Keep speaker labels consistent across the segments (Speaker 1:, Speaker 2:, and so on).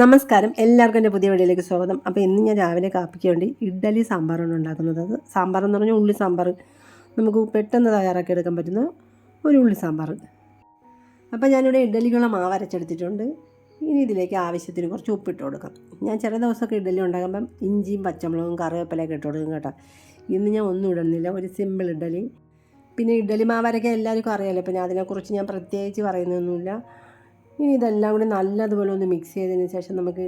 Speaker 1: നമസ്കാരം. എല്ലാവർക്കും എന്റെ പുതിയ വീഡിയോയിലേക്ക് സ്വാഗതം. അപ്പോൾ ഇന്ന് ഞാൻ രാവിലെ കാപ്പിക്ക് വേണ്ടി ഇഡ്ഡലി സാമ്പാറാണ് ഉണ്ടാക്കുന്നത്. അത് സാമ്പാർ എന്ന് പറഞ്ഞാൽ ഉള്ളി സാമ്പാർ നമുക്ക് പെട്ടെന്ന് തയ്യാറാക്കി എടുക്കാൻ പറ്റുന്ന ഒരു ഉള്ളി സാമ്പാർ അപ്പോൾ ഞാനിവിടെ ഇഡ്ഡലിക്കുള്ള മാവ് അരച്ചെടുത്തിട്ടുണ്ട്. ഇനി ഇതിലേക്ക് ആവശ്യത്തിന് കുറച്ച് ഉപ്പിട്ട് കൊടുക്കാം. ഞാൻ ചില ദിവസമൊക്കെ ഇഡ്ഡലി ഉണ്ടാക്കുമ്പം ഇഞ്ചിയും പച്ചമുളകും കറിവേപ്പിലയൊക്കെ ഇട്ട് കൊടുക്കും കേട്ടോ. ഇന്ന് ഞാൻ ഒന്നും ഇടുന്നില്ല. ഒരു സിമ്പിൾ ഇഡ്ഡലി. പിന്നെ ഇഡ്ഡലി മാവരൊക്കെ എല്ലാവർക്കും അറിയാമല്ലോ അപ്പോൾ ഞാൻ അതിനെക്കുറിച്ച് ഞാൻ പ്രത്യേകിച്ച് പറയുന്നൊന്നുമില്ല. ഇനി ഇതെല്ലാം കൂടി നല്ലതുപോലെ ഒന്ന് മിക്സ് ചെയ്തതിന് ശേഷം നമുക്ക്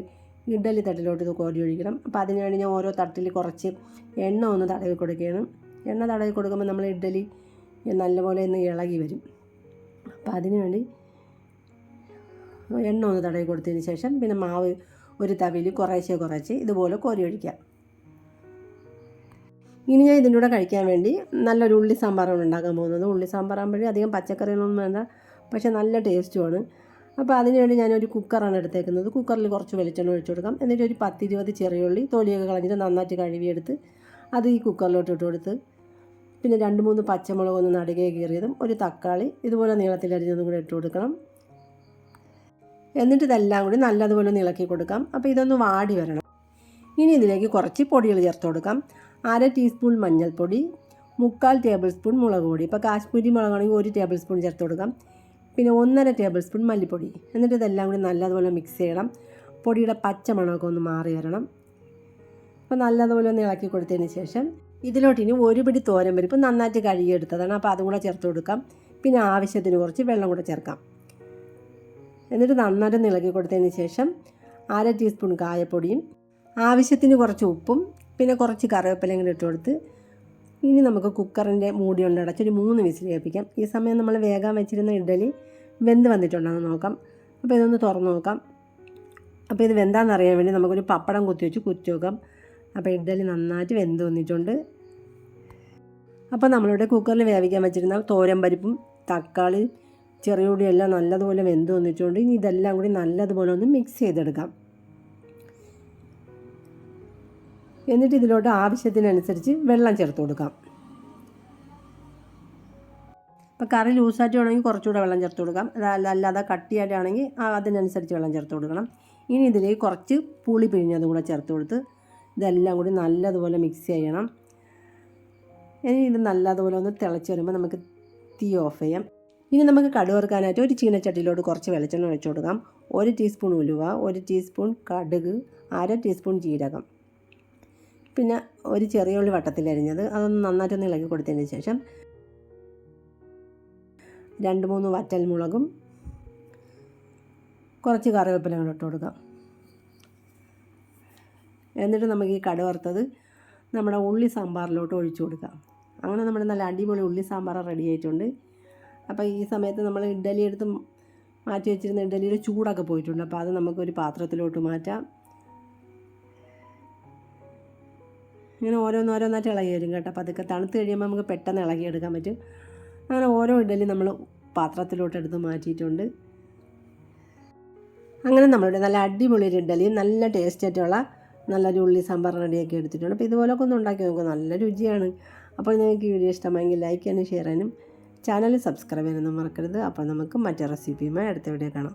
Speaker 1: ഇഡലി തട്ടിലോട്ട് ഇത് കോരി ഒഴിക്കണം. അപ്പോൾ അതിന് വേണ്ടി ഞാൻ ഓരോ തട്ടിൽ കുറച്ച് എണ്ണ ഒന്ന് തടവി കൊടുക്കുകയാണ്. എണ്ണ തടവി കൊടുക്കുമ്പോൾ നമ്മൾ ഇഡലി നല്ലപോലെ ഒന്ന് ഇളകി വരും. അപ്പോൾ അതിന് വേണ്ടി എണ്ണ ഒന്ന് തടവി കൊടുത്തതിന് ശേഷം പിന്നെ മാവ് ഒരു തവിയിൽ കുറേശ്ശെ കുറച്ച് ഇതുപോലെ കോരി ഒഴിക്കാം. ഇനി ഞാൻ ഇതിന്റെ കൂടെ കഴിക്കാൻ വേണ്ടി നല്ലൊരു ഉള്ളി സാമ്പാറാണ് ഉണ്ടാക്കാൻ പോകുന്നത്. ഉള്ളി സാമ്പാറാകുമ്പോഴേ അധികം പച്ചക്കറികളൊന്നും വേണ്ട പക്ഷേ നല്ല ടേസ്റ്റുമാണ് അപ്പോൾ അതിന് വേണ്ടി ഞാനൊരു കുക്കറാണ് എടുത്തേക്കുന്നത്. കുക്കറിൽ കുറച്ച് വെളിച്ചെണ്ണ ഒഴിച്ചു കൊടുക്കാം. എന്നിട്ട് ഒരു പത്തിരുപത് ചെറിയ ഉള്ളി തൊലിയൊക്കെ കളഞ്ഞിട്ട് നന്നായിട്ട് കഴുകിയെടുത്ത് അത് ഈ കുക്കറിലോട്ട് ഇട്ട് കൊടുത്ത് പിന്നെ രണ്ട് മൂന്ന് പച്ചമുളക് ഒന്ന് നടുകെ കീറിയതും ഒരു തക്കാളി ഇതുപോലെ നീളത്തിൽ അരിഞ്ഞതും കൂടെ ഇട്ട് കൊടുക്കണം. എന്നിട്ട് ഇതെല്ലാം കൂടി നല്ലതുപോലെ ഒന്ന് ഇളക്കി കൊടുക്കാം. അപ്പോൾ ഇതൊന്ന് വാടി വരണം. ഇനി ഇതിലേക്ക് കുറച്ച് പൊടികൾ ചേർത്ത് കൊടുക്കാം. അര ടീസ്പൂൺ മഞ്ഞൾപ്പൊടി മുക്കാൽ ടേബിൾ സ്പൂൺ മുളക് പൊടി. ഇപ്പോൾ കാശ്മീരി മുളകാണെങ്കിൽ ഒരു ടേബിൾ സ്പൂൺ ചേർത്ത് കൊടുക്കാം. പിന്നെ ഒന്നര ടേബിൾ സ്പൂൺ മല്ലിപ്പൊടി. എന്നിട്ട് ഇതെല്ലാം കൂടി നല്ലതുപോലെ മിക്സ് ചെയ്യണം. പൊടിയുടെ പച്ച മണമൊക്കെ ഒന്ന് മാറി വരണം. അപ്പോൾ നല്ലതുപോലെ ഒന്ന് ഇളക്കി കൊടുത്തതിന് ശേഷം ഇതിലോട്ട് ഇനി ഒരു പിടി തോരൻ പരിപ്പ് നന്നായിട്ട് കഴുകിയെടുത്തതാണ്. അപ്പോൾ അതും കൂടെ ചേർത്ത് കൊടുക്കാം. പിന്നെ ആവശ്യത്തിന് കുറച്ച് വെള്ളം കൂടെ ചേർക്കാം. എന്നിട്ട് നന്നായിട്ട് ഇളക്കി കൊടുത്തതിന് ശേഷം അര ടീസ്പൂൺ കായപ്പൊടിയും ആവശ്യത്തിന് കുറച്ച് ഉപ്പും പിന്നെ കുറച്ച് കറിവേപ്പിലയും ഇട്ട് കൊടുത്ത് ഇനി നമുക്ക് കുക്കറിന്റെ മൂടി കൊണ്ട് ഒരു മൂന്ന് വിസിൽ കേൾപ്പിക്കാം. ഈ സമയം നമ്മൾ വേഗം വെച്ചിരുന്ന ഇഡ്ഡലി വെന്ത് വന്നിട്ടുണ്ടെന്ന് നോക്കാം. അപ്പോൾ ഇതൊന്ന് തുറന്ന് നോക്കാം. അപ്പോൾ ഇത് വെന്താണെന്നറിയാൻ വേണ്ടി നമുക്കൊരു പപ്പടം കുത്തി വെച്ച് കുത്തി നോക്കാം അപ്പോൾ ഇഡ്ഡലി നന്നായിട്ട് വെന്ത് വന്നിട്ടുണ്ട്. അപ്പോൾ നമ്മളിവിടെ കുക്കറിൽ വേവിക്കാൻ വെച്ചിരുന്ന തോരൻ പരിപ്പും തക്കാളി ചെറിയുള്ളിയും എല്ലാം നല്ലതുപോലെ വെന്ത് വന്നിട്ടുണ്ട്. ഇനി ഇതെല്ലാം കൂടി നല്ലതുപോലെ ഒന്ന് മിക്സ് ചെയ്തെടുക്കാം. എന്നിട്ട് ഇതിലോട്ട് ആവശ്യത്തിനനുസരിച്ച് വെള്ളം ചേർത്ത് കൊടുക്കാം. ഇപ്പോൾ കറി ലൂസായിട്ട് വേണമെങ്കിൽ കുറച്ചുകൂടെ വെള്ളം ചേർത്ത് കൊടുക്കാം. അല്ലാതെ കട്ടിയായിട്ടാണെങ്കിൽ അതിനനുസരിച്ച് വെള്ളം ചേർത്ത് കൊടുക്കണം. ഇനി ഇതിലേക്ക് കുറച്ച് പുളി പിഴിഞ്ഞത് കൂടെ ചേർത്ത് കൊടുത്ത് ഇതെല്ലാം കൂടി നല്ലതുപോലെ മിക്സ് ചെയ്യണം. ഇനി ഇത് നല്ലതുപോലെ ഒന്ന് തിളച്ച് വരുമ്പോൾ നമുക്ക് തീ ഓഫ് ചെയ്യാം. ഇനി നമുക്ക് കടുവറുക്കാനായിട്ട് ഒരു ചീനച്ചട്ടിയിലോട്ട് കുറച്ച് വെളിച്ചെണ്ണ ഒഴിച്ചു കൊടുക്കാം. ഒരു ടീസ്പൂൺ ഉലുവ ഒരു ടീസ്പൂൺ കടുക് അര ടീസ്പൂൺ ജീരകം. പിന്നെ ഒരു ചെറിയ ഉള്ളി വട്ടത്തിലരിഞ്ഞത് അതൊന്ന് നന്നായിട്ടൊന്ന് ഇളക്കി കൊടുത്തതിന് ശേഷം രണ്ട് മൂന്ന് വറ്റൽ മുളകും കുറച്ച് കറിവേപ്പിലകൾ ഇട്ട് കൊടുക്കാം. എന്നിട്ട് നമുക്ക് ഈ കട വറുത്തത് നമ്മുടെ ഉള്ളി സാമ്പാറിലോട്ട് ഒഴിച്ചു കൊടുക്കാം. അങ്ങനെ നമ്മുടെ നല്ല അടിപൊളി ഉള്ളി സാമ്പാർ റെഡി ആയിട്ടുണ്ട്. അപ്പോൾ ഈ സമയത്ത് നമ്മൾ ഇഡ്ഡലി എടുത്ത് മാറ്റി വെച്ചിരുന്ന ഇഡ്ഡലിയുടെ ചൂടൊക്കെ പോയിട്ടുണ്ട്. അപ്പോൾ അത് നമുക്കൊരു പാത്രത്തിലോട്ട് മാറ്റാം. ഇങ്ങനെ ഓരോന്നോരോന്നായിട്ട് ഇളകി വരും കേട്ടോ. അപ്പോൾ അതൊക്കെ തണുത്ത് കഴിയുമ്പോൾ നമുക്ക് പെട്ടെന്ന് ഇളകിയെടുക്കാൻ പറ്റും. അങ്ങനെ ഓരോ ഇഡലി നമ്മൾ പാത്രത്തിലോട്ട് എടുത്ത് മാറ്റിയിട്ടുണ്ട്. അങ്ങനെ നമ്മളുടെ നല്ല അടിപൊളി ഒരു ഇഡലി നല്ല ടേസ്റ്റായിട്ടുള്ള നല്ലൊരു ഉള്ളി സാമ്പാർ റെഡിയാക്കി എടുത്തിട്ടുണ്ട്. അപ്പോൾ ഇതുപോലൊക്കെ ഒന്ന് ഉണ്ടാക്കി നോക്കുക നല്ല രുചിയാണ്. അപ്പോൾ നിങ്ങൾക്ക് ഈ വീഡിയോ ഇഷ്ടമായെങ്കിൽ ലൈക്ക് ചെയ്യാനും ഷെയർ ചെയ്യാനും ചാനൽ സബ്സ്ക്രൈബ് ചെയ്യാനൊന്നും മറക്കരുത്. അപ്പോൾ നമുക്ക് മറ്റേ റെസിപ്പിയുമായി അടുത്ത വീഡിയോ കാണാം.